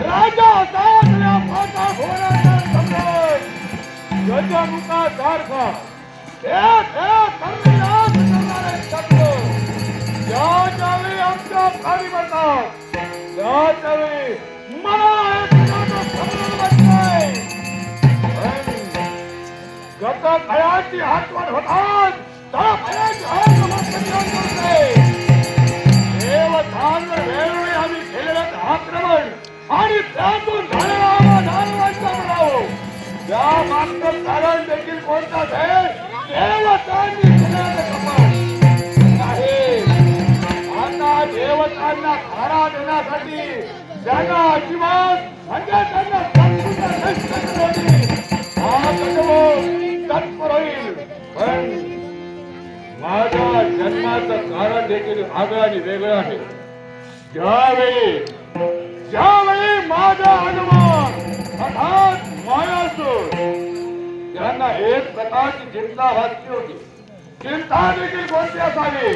राजा सासऱ्या फाटा घोड्याचा सम्राट गजमुखासारखा एक एक कर्मराज करणारे शब्द ज्याच्या वेळी आमच्या खाली बसतात त्याच्या वेळी मला एक नातं समजून गत आठवण होतात त्या त्या मागचं कारण देखील कोणताच आहे? देवतांनी केलेलं कपाळ. आहे. आता देवतांना खारा देण्यासाठी त्यांना अजिबात म्हणजे त्यांना तत्पर होईल पण माझ्या जन्माचं कारण देखील आगळं आणि वेगळं आहे. ज्यावेळी ज्यावेळी माझा हनुमान अर्थात मायासूर त्यांना एक प्रकारची चिंता भासली होती. चिंता देखील कोणती असावी?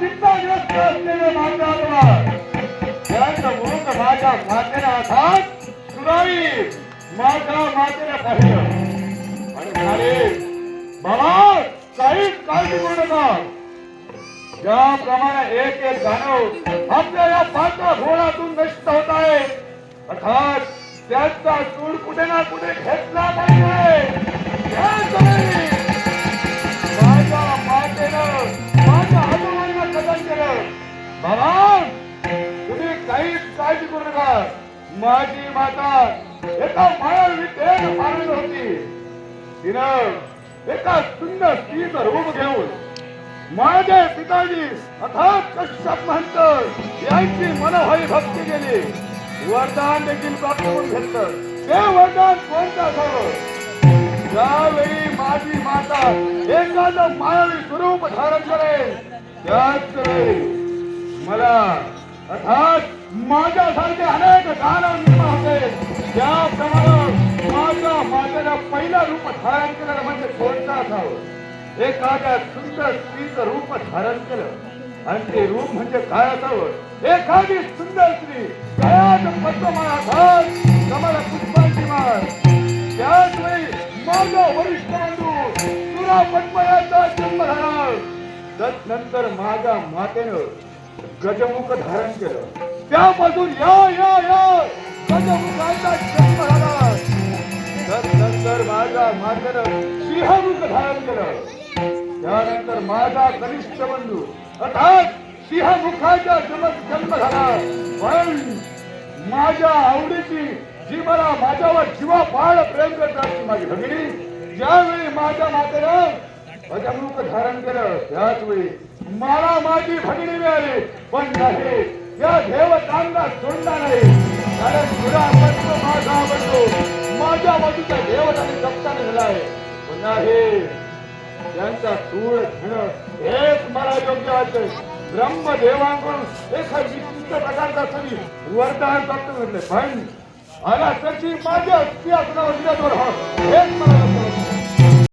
चिंताग्रस्त असलेले माझा हनुमान माझ्या मातेला अर्थात सुराई माझ्या मातेला पाहिलं. आणि म्हणाले बाबा काहीच काळजी करू नका. ज्याप्रमाणे एक एक दानव आपल्या या पांढऱ्या घोळातून नष्ट होत आहे. अर्थात त्याचा चूड कुठे ना कुठे घेतला पाहिजे. माझ्या मातेनं माझ्या आजोबांना कथन केलं. बाबा तुम्ही काहीच काळजी करू नका. माझी माता एका मायावी तेज मारत होती. तिनं एका सुंदर स्त्रीचं रूप घेऊन माझे पिताजी अर्थात कश्यप महंत यांची मनोहरी भक्ती केली. वरदान देखील प्राप्त करून घेतलं. ते वरदान कोणतं असावं? ज्यावेळी माझी माता एखादं मायावी स्वरूप धारण करेल त्याच वेळी मला अर्थात माझ्यासारखे अनेक एखाद्या सुंदर स्त्रीचं रूप धारण केलं. आणि ते रूप म्हणजे काय असावं? एखादी सुंदर स्त्री. त्याच पद्ममाळा घाल कमल पुष्पांची माळ त्याच वेळी माझा वरिष्ठ बंधू तुला पद्मयाचा जन्म झाला तत्नंतर माझ्या मातेनं गजमुख धारण केलं. त्यापासून या या धारण केलं. त्यानंतर माझा कनिष्ठ बंधू अर्थात सिंहमुखाच्या जन्म जन्म झाला. पण माझ्या आवडीची जी मला माझ्यावर जीवापाड प्रेम करतात माझी भगिनी ज्यावेळी माझ्या मातेनं अजमुख धारण केलं त्याच वेळी मला माझी भगिनी मिळाली. पण नाही या देवतांना सोडला नाही. कारण तुला बंधू माझा बंधू माझ्या बाजूच्या देवताने जप्ताने झाला आहे नाही. त्यांचा सूळ घेणं हेच मला योग्य वाटतंय. ब्रह्मदेवांकडून एखादी विशिष्ट प्रकारचा तरी वरदान प्राप्त घडले पण मला तशी माझ्या सिंहासनावर विराजमान हेच मला